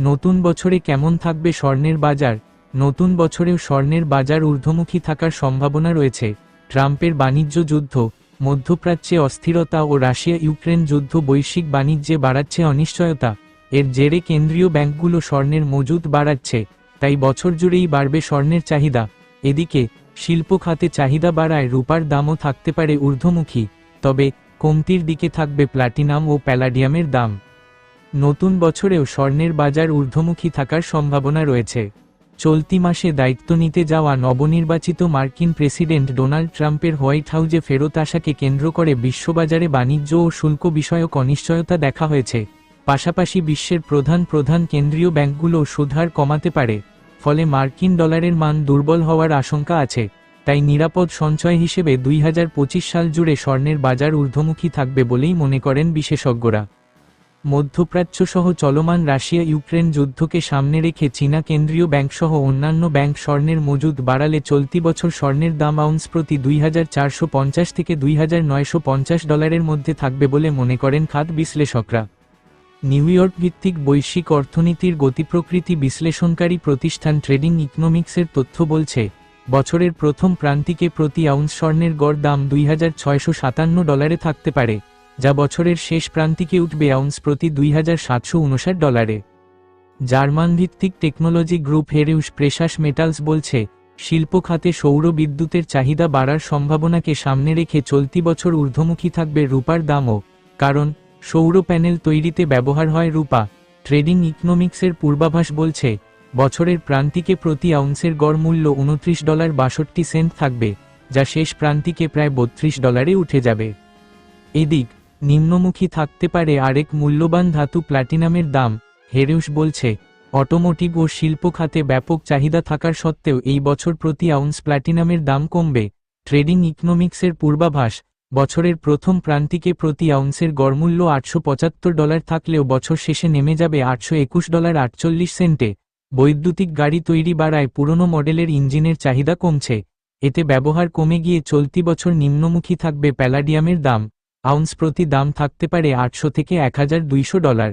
নতুন বছরে কেমন থাকবে স্বর্ণের বাজার? নতুন বছরেও স্বর্ণের বাজার ঊর্ধ্বমুখী থাকার সম্ভাবনা রয়েছে। ট্রাম্পের বাণিজ্য যুদ্ধ, মধ্যপ্রাচ্যে অস্থিরতা ও রাশিয়া ইউক্রেন যুদ্ধ বৈশ্বিক বাণিজ্যে বাড়াচ্ছে অনিশ্চয়তা। এর জেরে কেন্দ্রীয় ব্যাংকগুলো স্বর্ণের মজুদ বাড়াচ্ছে, তাই বছর জুড়েই বাড়বে স্বর্ণের চাহিদা। এদিকে, শিল্প খাতে চাহিদা বাড়ায় রূপার দামও থাকতে পারে ঊর্ধ্বমুখী, তবে কমতির দিকে থাকবে প্লাটিনাম ও প্যালাডিয়ামের দাম। নতুন বছরেও স্বর্ণের বাজার ঊর্ধ্বমুখী থাকার সম্ভাবনা রয়েছে। চলতি মাসে দায়িত্ব নিতে যাওয়া নবনির্বাচিত মার্কিন প্রেসিডেন্ট ডোনাল্ড ট্রাম্পের হোয়াইট হাউজে ফেরত আসাকে কেন্দ্র করে বিশ্ববাজারে বাণিজ্য ও শুল্ক বিষয়ক অনিশ্চয়তা দেখা হয়েছে। পাশাপাশি বিশ্বের প্রধান প্রধান কেন্দ্রীয় ব্যাংকগুলো সুধার কমাতে পারে, ফলে মার্কিন ডলারের মান দুর্বল হওয়ার আশঙ্কা আছে। তাই নিরাপদ সঞ্চয় হিসেবে দুই হাজার পঁচিশ সাল জুড়ে স্বর্ণের বাজার ঊর্ধ্বমুখী থাকবে বলেই মনে করেন বিশেষজ্ঞরা। মধ্যপ্রাচ্য সহ চলমান রাশিয়া ইউক্রেন যুদ্ধকে সামনে রেখে চীনা কেন্দ্রীয় ব্যাংকসহ অন্যান্য ব্যাংক স্বর্ণের মজুদ বাড়ালে চলতি বছর স্বর্ণের দাম আউন্স প্রতি দুই হাজার চারশো পঞ্চাশ থেকে দুই হাজার নয়শো পঞ্চাশ ডলারের মধ্যে থাকবে বলে মনে করেন খাত বিশ্লেষকরা। নিউ ইয়র্ক ভিত্তিক বৈশ্বিক অর্থনীতির গতিপ্রকৃতি বিশ্লেষণকারী প্রতিষ্ঠান ট্রেডিং ইকোনমিক্সের তথ্য বলছে, বছরের প্রথম প্রান্তিকে প্রতি আউন্স স্বর্ণের গড় দাম দুই হাজার ছয়শো সাতান্ন ডলারে থাকতে পারে। যা বছরের শেষ প্রান্তিকে উঠবে আউন্স প্রতি দুই হাজার সাতশো উনষাট ডলারে। জার্মান ভিত্তিক technology group Heraeus precious metals বলছে, শিল্প খাতে সৌর বিদ্যুতের চাহিদা বাড়ার সম্ভাবনাকে সামনে রেখে চলতি বছর ঊর্ধ্বমুখী থাকবে রূপার দামও, কারণ সৌর প্যানেল তৈরিতে ব্যবহার হয় রূপা। ট্রেডিং ইকোনমিক্সের পূর্বাভাস বলছে, বছরের প্রান্তিকে প্রতি আউন্সের গড় মূল্য উনত্রিশ ডলার বাষট্টি সেন্ট থাকবে, যা শেষ প্রান্তিকে প্রায় বত্রিশ ডলারে উঠে যাবে। এদিক নিম্নমুখী থাকতে পারে আরেক মূল্যবান ধাতু প্ল্যাটিনামের দাম, হেরিউস বলছে। অটোমোটিভ ও শিল্প খাতে ব্যাপক চাহিদা থাকার সত্ত্বেও এই বছর প্রতি আউন্স প্ল্যাটিনামের দাম কমবে। ট্রেডিং ইকোনমিক্সের পূর্বাভাস, বছরের প্রথম প্রান্তিকে প্রতি আউন্সের গড়মূল্য আটশো পঁচাত্তর ডলার থাকলেও বছর শেষে নেমে যাবে আটশো একুশ ডলার আটচল্লিশ সেন্টে। বৈদ্যুতিক গাড়ি তৈরি বাড়ায় পুরনো মডেলের ইঞ্জিনের চাহিদা কমছে। এতে ব্যবহার কমে গিয়ে চলতি বছর নিম্নমুখী থাকবে প্যালাডিয়ামের দাম। আউন্স প্রতি দাম থাকতে পারে আটশো থেকে এক হাজার দুইশ ডলার।